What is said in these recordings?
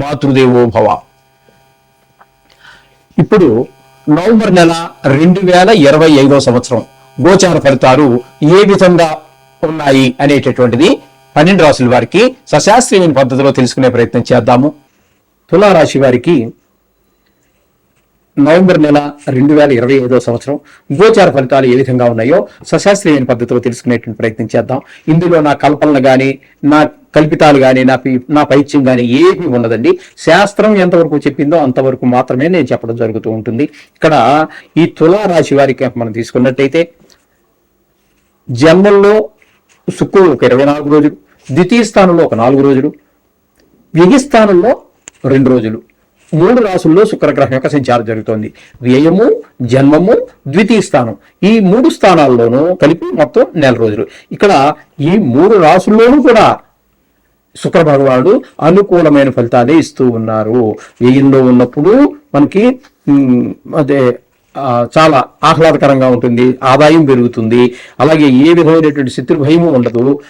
మాతృదేవో భవ. ఇప్పుడు నవంబర్ నెల రెండు వేల ఇరవై ఐదో సంవత్సరం గోచార ఫలితాలు ఏ విధంగా ఉన్నాయి అనేటటువంటిది పన్నెండు రాశుల వారికి సశాస్త్రీయమైన పద్ధతిలో తెలుసుకునే ప్రయత్నం చేద్దాము. తులారాశి వారికి నవంబర్ నెల రెండు వేల ఇరవై ఐదో సంవత్సరం గోచార ఫలితాలు ఏ విధంగా ఉన్నాయో సశాస్త్రీయమైన పద్ధతిలో తెలుసుకునేటువంటి ప్రయత్నం చేద్దాం. ఇందులో నా కల్పనలు కానీ నా కల్పితాలు కానీ నా నా పైత్యం కానీ ఏమీ ఉండదండి. శాస్త్రం ఎంతవరకు చెప్పిందో అంతవరకు మాత్రమే నేను చెప్పడం జరుగుతూ ఉంటుంది. ఇక్కడ ఈ తులారాశి వారికి మనం తీసుకున్నట్టయితే జన్మల్లో శుక్రుడు ఒక ఇరవై నాలుగు రోజులు ద్వితీయ స్థానంలో ఒక నాలుగు రోజులు వ్యయ స్థానంలో రెండు రోజులు. మూడు రాసుల్లో శుక్రగ్రహం యొక్క సంచారం జరుగుతోంది. వ్యయము జన్మము ద్వితీయ స్థానం. ఈ మూడు స్థానాల్లోనూ కలిపి మొత్తం నెల రోజులు. ఇక్కడ ఈ మూడు రాసుల్లోనూ కూడా శుక్ర భగవానుడు అనుకూలమైన ఫలితాలే ఇస్తూ ఉన్నారు. వెయ్యిలో ఉన్నప్పుడు మనకి అదే చాలా ఆహ్లాదకరంగా ఉంటుంది ఆదాయం పెరుగుతుంది. అలాగే ఏ విధమైనటువంటి శత్రుభయము ఉండదు.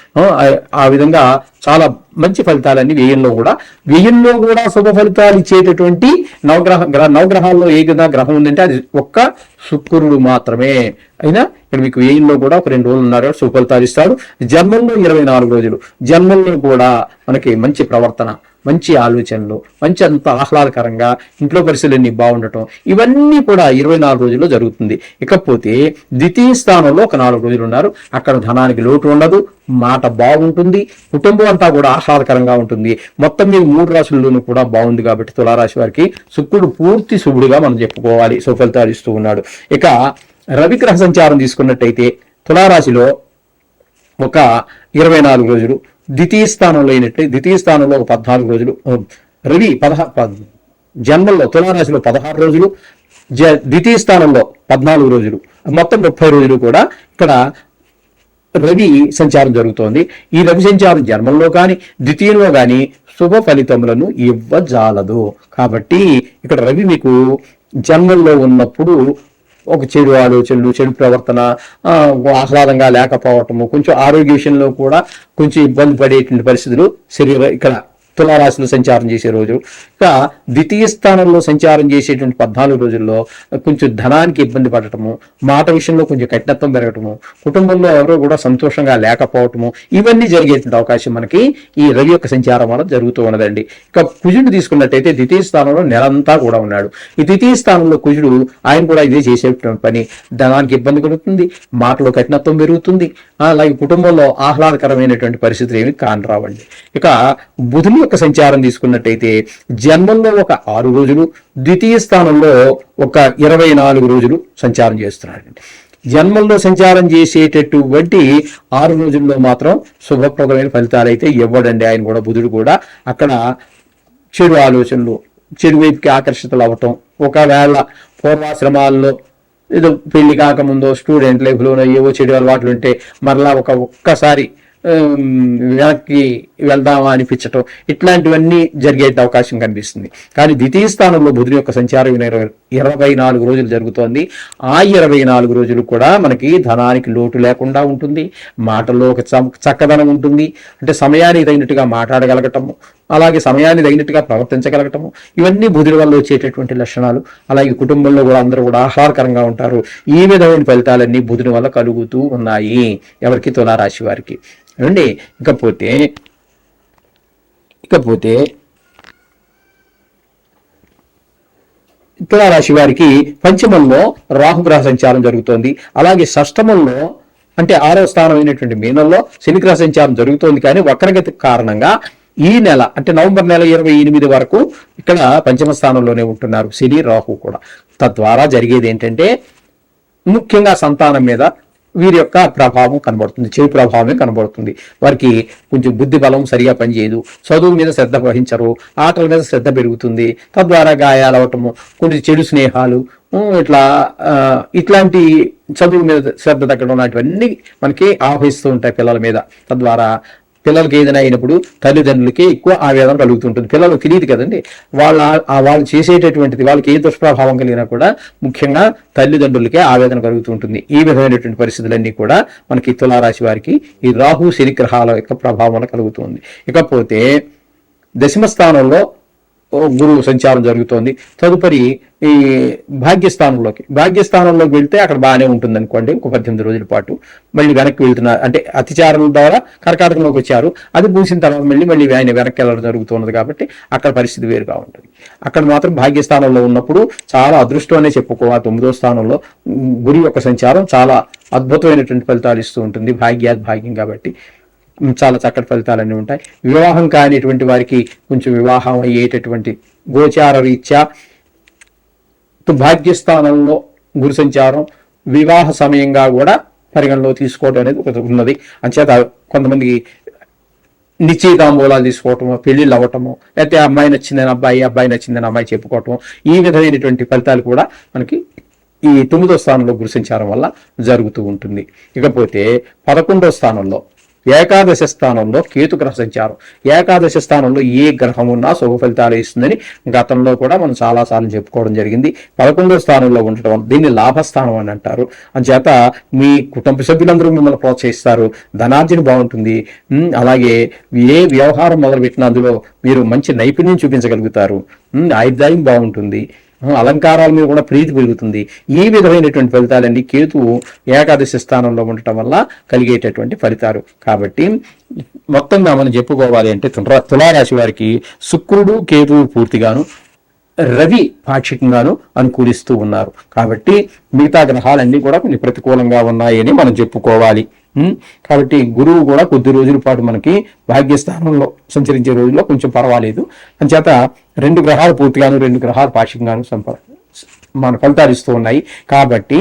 ఆ, విధంగా చాలా మంచి ఫలితాలన్నీ వ్యయంలో కూడా వ్యయంలో కూడా శుభ ఫలితాలు ఇచ్చేటటువంటి నవగ్రహ గ్రహ నవగ్రహాల్లో ఏ విధంగా గ్రహం ఉందంటే అది ఒక్క శుక్రుడు మాత్రమే. అయినా ఇక్కడ మీకు వ్యయంలో కూడా ఒక రెండు రోజులు ఉన్నారు శుభ ఫలితాలు ఇస్తాడు. ఇరవై నాలుగు రోజులు. జన్మల్లో కూడా మనకి మంచి ప్రవర్తన మంచి ఆలోచనలు మంచి అంత ఆహ్లాదకరంగా ఇంట్లో పరిస్థితులన్నీ బాగుండటం ఇవన్నీ కూడా ఇరవై నాలుగు రోజుల్లో జరుగుతుంది. ఇకపోతే ద్వితీయ స్థానంలో ఒక నాలుగు రోజులు ఉన్నారు. అక్కడ ధనానికి లోటు ఉండదు మాట బాగుంటుంది కుటుంబం అంతా కూడా ఆహ్లాదకరంగా ఉంటుంది. మొత్తం మీద మూడు రాశుల్లోనూ కూడా బాగుంది కాబట్టి తులారాశి వారికి శుక్రుడు పూర్తి శుభుడుగా మనం చెప్పుకోవాలి. సుఫలితాలు ఇస్తూ ఉన్నాడు. ఇక రవి గ్రహ సంచారం తీసుకున్నట్టయితే తులారాశిలో ఒక ఇరవై నాలుగు రోజులు ద్వితీయ స్థానంలో అయినట్టు ద్వితీయ స్థానంలో ఒక పద్నాలుగు రోజులు రవి పదహా పద్- జన్మల్లో తులారాశిలో పదహారు రోజులు జ ద్వితీయ స్థానంలో పద్నాలుగు రోజులు మొత్తం ముప్పై రోజులు కూడా ఇక్కడ రవి సంచారం జరుగుతోంది. ఈ రవి సంచారం జన్మంలో కానీ ద్వితీయంలో కానీ శుభ ఫలితములను ఇవ్వజాలదు. కాబట్టి ఇక్కడ రవి మీకు జన్మంలో ఉన్నప్పుడు ఒక చెడు ఆలోచనలు చెడు ప్రవర్తన ఆహ్లాదంగా లేకపోవటము కొంచెం ఆరోగ్య విషయంలో కూడా కొంచెం ఇబ్బంది పడేటువంటి పరిస్థితులు శరీర ఇక్కడ తులారాశిలో సంచారం చేసే రోజు. ఇక ద్వితీయ స్థానంలో సంచారం చేసేటువంటి పద్నాలుగు రోజుల్లో కొంచెం ధనానికి ఇబ్బంది పడటము మాట విషయంలో కొంచెం కఠినత్వం పెరగటము కుటుంబంలో ఎవరో కూడా సంతోషంగా లేకపోవటము ఇవన్నీ జరిగేటువంటి అవకాశం మనకి ఈ రవి యొక్క సంచారం వల్ల జరుగుతూ ఉన్నదండి. ఇక కుజుడు తీసుకున్నట్టయితే ద్వితీయ స్థానంలో నెలంతా కూడా ఉన్నాడు. ఈ ద్వితీయ స్థానంలో కుజుడు ఆయన కూడా ఇదే చేసేటువంటి పని. ధనానికి ఇబ్బంది కలుగుతుంది మాటలో కఠినత్వం పెరుగుతుంది. అలాగే కుటుంబంలో ఆహ్లాదకరమైనటువంటి పరిస్థితులు ఏమి కానరావండి. ఇక బుధుని యొక్క సంచారం తీసుకున్నట్టయితే జన్మంలో ఒక ఆరు రోజులు ద్వితీయ స్థానంలో ఒక ఇరవై నాలుగు రోజులు సంచారం చేస్తున్నాడండి. జన్మంలో సంచారం చేసేటటువంటి ఆరు రోజుల్లో మాత్రం శుభప్రదమైన ఫలితాలు అయితే ఇవ్వడండి. ఆయన కూడా బుధుడు కూడా అక్కడ చెడు ఆలోచనలు చెడు వైపుకి ఆకర్షితులు అవ్వటం ఒకవేళ పూర్వాశ్రమాల్లో ఏదో పెళ్ళి కాకముందో స్టూడెంట్ లైఫ్లోనో ఏవో చెడు అలవాట్లు ఉంటే మరలా ఒక ఒక్కసారి వెనక్కి వెళ్దామా అనిపించటం ఇట్లాంటివన్నీ జరిగే అవకాశం కనిపిస్తుంది. కానీ ద్వితీయ స్థానంలో బుధుని యొక్క సంచారం ఇరవై ఇరవై నాలుగు రోజులు జరుగుతోంది. ఆ ఇరవై నాలుగు రోజులు కూడా మనకి ధనానికి లోటు లేకుండా ఉంటుంది. మాటల్లో ఒక చ- చక్కదనం ఉంటుంది. అంటే సమయానికి తగినట్టుగా మాట్లాడగలగటము అలాగే సమయాన్ని తగినట్టుగా ప్రవర్తించగలగటము. ఇవన్నీ బుధుడి వల్ల వచ్చేటటువంటి లక్షణాలు. అలాగే కుటుంబంలో కూడా అందరూ కూడా ఆహ్లాదకరంగా ఉంటారు. ఈ విధమైన ఫలితాలన్నీ బుధుని వల్ల కలుగుతూ ఉన్నాయి. ఎవరికి? తులారాశి వారికి. ఏమండి? ఇకపోతే ఇకపోతే తులారాశి వారికి పంచమంలో రాహుగ్రహ సంచారం జరుగుతోంది. అలాగే షష్టమంలో అంటే ఆరో స్థానం అయినటువంటి మీనంలో శనిగ్రహ సంచారం జరుగుతోంది. కానీ వక్రగతి కారణంగా ఈ నెల అంటే నవంబర్ నెల ఇరవై ఎనిమిది వరకు ఇక్కడ పంచమ స్థానంలోనే ఉంటున్నారు శని రాహు కూడా. తద్వారా జరిగేది ఏంటంటే ముఖ్యంగా సంతానం మీద వీరి యొక్క ప్రభావం కనబడుతుంది చెడు ప్రభావమే కనబడుతుంది. వారికి కొంచెం బుద్ధి బలం సరిగా పనిచేయదు చదువు మీద శ్రద్ధ వహించరు ఆటల మీద శ్రద్ధ పెరుగుతుంది తద్వారా గాయాలు అవటము కొన్ని చెడు స్నేహాలు ఇట్లా ఇట్లాంటి చదువు మీద శ్రద్ధ తగ్గడం లాంటివన్నీ మనకి ఆవహిస్తూ ఉంటాయి పిల్లల మీద. తద్వారా పిల్లలకి ఏదైనా అయినప్పుడు తల్లిదండ్రులకి ఎక్కువ ఆవేదన కలుగుతుంటుంది. పిల్లలకు తెలియదు కదండి. వాళ్ళ వాళ్ళు చేసేటటువంటిది వాళ్ళకి ఏ దుష్ప్రభావం కలిగినా కూడా ముఖ్యంగా తల్లిదండ్రులకే ఆవేదన కలుగుతుంటుంది. ఈ విధమైనటువంటి పరిస్థితులన్నీ కూడా మనకి తులారాశి వారికి ఈ రాహు శనిగ్రహాల యొక్క ప్రభావం కలుగుతుంది. ఇకపోతే దశమ స్థానంలో గురువు సంచారం జరుగుతోంది. తదుపరి ఈ భాగ్యస్థానంలోకి భాగ్యస్థానంలోకి వెళ్తే అక్కడ బాగానే ఉంటుంది అనుకోండి ఒక పద్దెనిమిది రోజుల పాటు. మళ్ళీ వెనక్కి వెళ్తున్నారు అంటే అతిచారం ద్వారా కర్కాటకంలోకి వచ్చారు. అది పూసిన తర్వాత మళ్ళీ మళ్ళీ ఆయన వెనక్కి వెళ్ళడం జరుగుతున్నది కాబట్టి అక్కడ పరిస్థితి వేరుగా ఉంటుంది. అక్కడ మాత్రం భాగ్యస్థానంలో ఉన్నప్పుడు చాలా అదృష్టం అనే చెప్పుకోవాలి తొమ్మిదో స్థానంలో గురి యొక్క సంచారం చాలా అద్భుతమైనటువంటి ఫలితాలు ఇస్తూ ఉంటుంది భాగ్యాద్ భాగ్యం కాబట్టి. చాలా చక్కటి ఫలితాలన్నీ ఉంటాయి. వివాహం కానిటువంటి వారికి కొంచెం వివాహం అయ్యేటటువంటి గోచార రీత్యా భాగ్యస్థానంలో గురు సంచారం వివాహ సమయంగా కూడా పరిగణలో తీసుకోవడం అనేది ఒకటి ఉన్నది. అంచేత కొంతమందికి నిశ్చయితాంబూలాలు తీసుకోవటము పెళ్ళిళ్ళు అవ్వటము లేకపోతే అమ్మాయి నచ్చిందని అబ్బాయి అబ్బాయి నచ్చిందని అమ్మాయి చెప్పుకోవటం ఈ విధమైనటువంటి ఫలితాలు కూడా మనకి ఈ తొమ్మిదో స్థానంలో గురు సంచారం వల్ల జరుగుతూ ఉంటుంది. ఇకపోతే పదకొండో స్థానంలో ఏకాదశ స్థానంలో కేతు గ్రహ సంచారం ఏకాదశ స్థానంలో ఏ గ్రహం ఉన్నా శుభ ఫలితాలు ఇస్తుందని గతంలో కూడా మనం చాలాసార్లు చెప్పుకోవడం జరిగింది. పదకొండో స్థానంలో ఉండటం దీన్ని లాభస్థానం అని అంటారు. అంచేత మీ కుటుంబ సభ్యులందరూ మిమ్మల్ని ప్రోత్సహిస్తారు. ధనార్జన బాగుంటుంది. అలాగే ఏ వ్యవహారం మొదలుపెట్టిన అందులో మీరు మంచి నైపుణ్యం చూపించగలుగుతారు. ఆయుర్దాయం బాగుంటుంది. అలంకారాల మీద కూడా ప్రీతి పెరుగుతుంది. ఈ విధమైనటువంటి ఫలితాలన్నీ కేతువు ఏకాదశి స్థానంలో ఉండటం వల్ల కలిగేటటువంటి ఫలితాలు. కాబట్టి మొత్తంగా మనం చెప్పుకోవాలి అంటే తులారాశి వారికి శుక్రుడు కేతువు పూర్తిగాను రవి పాక్షికంగాను అనుకూలిస్తూ ఉన్నారు. కాబట్టి మిగతా గ్రహాలన్నీ కూడా కొన్ని ప్రతికూలంగా ఉన్నాయని మనం చెప్పుకోవాలి. కాబట్టి గురువు కూడా కొద్ది రోజుల పాటు మనకి భాగ్యస్థానంలో సంచరించే రోజుల్లో కొంచెం పర్వాలేదు. అంచేత రెండు గ్రహాలు పూర్తిగాను రెండు గ్రహాలు పాక్షికంగాను సంప మన ఫలితాలు ఇస్తూ ఉన్నాయి. కాబట్టి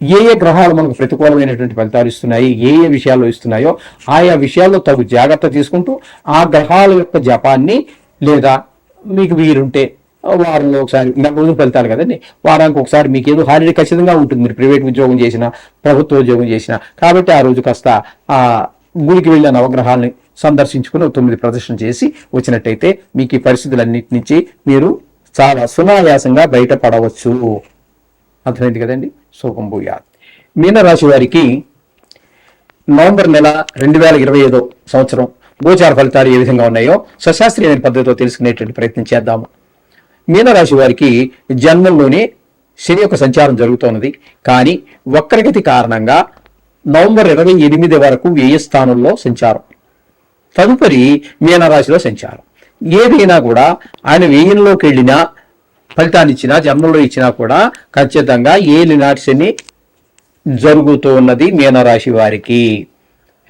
ఏ ఏ గ్రహాలు మనకు ప్రతికూలమైనటువంటి ఫలితాలు ఇస్తున్నాయి ఏ ఏ విషయాల్లో ఇస్తున్నాయో ఆయా విషయాల్లో తగు జాగ్రత్త తీసుకుంటూ ఆ గ్రహాల యొక్క జపాన్ని లేదా మీకు వీరుంటే వారంలో ఒకసారి నెల రోజులు ఫలితాలు కదండి. వారానికి ఒకసారి మీకు ఏదో హాలిడే ఖచ్చితంగా ఉంటుంది. మీరు ప్రైవేట్ ఉద్యోగం చేసినా ప్రభుత్వ ఉద్యోగం చేసినా. కాబట్టి ఆ రోజు కాస్త ఆ గుడికి వెళ్ళిన నవగ్రహాలని సందర్శించుకుని తొమ్మిది ప్రదర్శన చేసి వచ్చినట్టయితే మీకు ఈ పరిస్థితులన్నిటి నుంచి మీరు చాలా సునాయాసంగా బయటపడవచ్చు. అర్థమైంది కదండి? శోకం భూయాత్. మీనరాశి వారికి నవంబర్ నెల రెండు వేల ఇరవై ఐదో సంవత్సరం గోచార ఫలితాలు ఏ విధంగా ఉన్నాయో సశాస్త్రీయమైన పద్ధతితో తెలుసుకునేటువంటి ప్రయత్నం చేద్దాము. మీనరాశి వారికి జన్మంలోనే శని యొక్క సంచారం జరుగుతున్నది కానీ వక్రగతి కారణంగా నవంబర్ ఇరవై ఎనిమిది వరకు వ్యయ స్థానంలో సంచారం. తదుపరి మీనరాశిలో సంచారం. ఏదైనా కూడా ఆయన వ్యయంలోకి వెళ్ళినా ఫలితాన్ని ఇచ్చినా జన్మలో ఇచ్చినా కూడా ఖచ్చితంగా ఏలినాటి శని జరుగుతూ ఉన్నది మీనరాశి వారికి.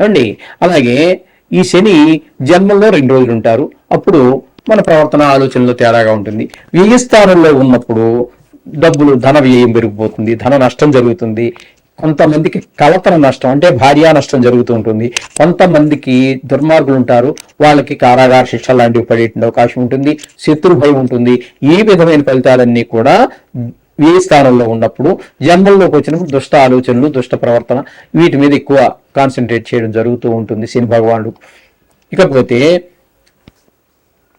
అండి అలాగే ఈ శని జన్మంలో రెండు రోజులు ఉంటారు. అప్పుడు మన ప్రవర్తన ఆలోచనలో తేడాగా ఉంటుంది. వ్యయ స్థానంలో ఉన్నప్పుడు డబ్బులు ధన వ్యయం పెరిగిపోతుంది ధన నష్టం జరుగుతుంది. కొంతమందికి కలతన నష్టం అంటే భార్యా నష్టం జరుగుతూ ఉంటుంది. కొంతమందికి దుర్మార్గులు ఉంటారు. వాళ్ళకి కారాగార శిక్ష లాంటివి పడే అవకాశం ఉంటుంది. శత్రు భయం ఉంటుంది. ఈ విధమైన ఫలితాలన్నీ కూడా ఏ స్థానంలో ఉన్నప్పుడు జన్మల్లోకి వచ్చినప్పుడు దుష్ట ఆలోచనలు దుష్ట ప్రవర్తన వీటి మీద ఎక్కువ కాన్సన్ట్రేట్ చేయడం జరుగుతూ ఉంటుంది శని భగవానుడు. ఇకపోతే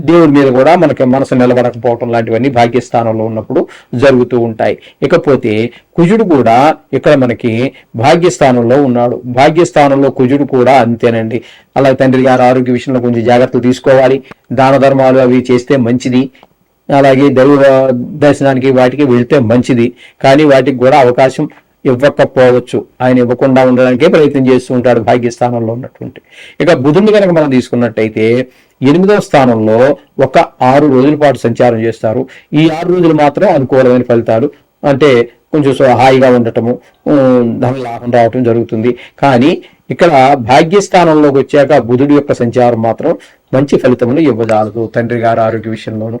దేవుడి మీద కూడా మనకి మనసు నిలబడకపోవటం లాంటివన్నీ భాగ్యస్థానంలో ఉన్నప్పుడు జరుగుతూ ఉంటాయి. ఇకపోతే కుజుడు కూడా ఇక్కడ మనకి భాగ్యస్థానంలో ఉన్నాడు. భాగ్యస్థానంలో కుజుడు కూడా అంతేనండి. అలా తండ్రి గారు ఆరోగ్య విషయంలో కొంచెం జాగ్రత్తలు తీసుకోవాలి. దాన ధర్మాలు అవి చేస్తే మంచిది. అలాగే దైవ దర్శనానికి వాటికి వెళ్తే మంచిది. కానీ వాటికి కూడా అవకాశం ఇవ్వకపోవచ్చు. ఆయన ఇవ్వకుండా ఉండడానికే ప్రయత్నం చేస్తూ ఉంటాడు భాగ్యస్థానంలో ఉన్నటువంటి. ఇక బుధుని కనుక మనం తీసుకున్నట్టయితే ఎనిమిదవ స్థానంలో ఒక ఆరు రోజుల పాటు సంచారం చేస్తారు. ఈ ఆరు రోజులు మాత్రం అనుకూలమైన ఫలితాలు. అంటే కొంచెం సో- హాయిగా ఉండటము ధన లాభం రావటం జరుగుతుంది. కానీ ఇక్కడ భాగ్యస్థానంలోకి వచ్చాక బుధుడి యొక్క సంచారం మాత్రం మంచి ఫలితములు ఇవ్వజాలదు తండ్రి గారి ఆరోగ్య విషయంలోను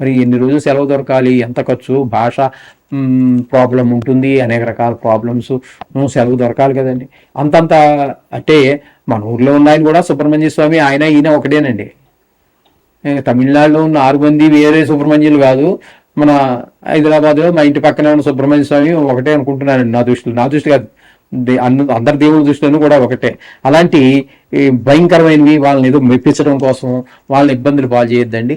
మరి ఎన్ని రోజులు సెలవు దొరకాలి ఎంత ఖర్చు భాష ప్రాబ్లం ఉంటుంది అనేక రకాల ప్రాబ్లమ్స్ సెలవు దొరకాలి కదండి. అంతంత అంటే మన ఊర్లో ఉన్న ఆయన కూడా సుబ్రహ్మణ్య స్వామి ఆయన ఈయన ఒకటేనండి. తమిళనాడులో ఉన్న ఆరు మంది వేరే సుబ్రహ్మణ్యులు కాదు. మన హైదరాబాద్లో మా ఇంటి పక్కనే ఉన్న సుబ్రహ్మణ్య స్వామి ఒకటే అనుకుంటున్నానండి నా దృష్టిలో. నా దృష్టి కాదు. అందరి దేవుడి దృష్టిలోనూ కూడా ఒకటే. అలాంటి ఈ భయంకరమైనవి వాళ్ళని ఏదో మెప్పించడం కోసం వాళ్ళని ఇబ్బందులు పాలు చేయొద్దండి.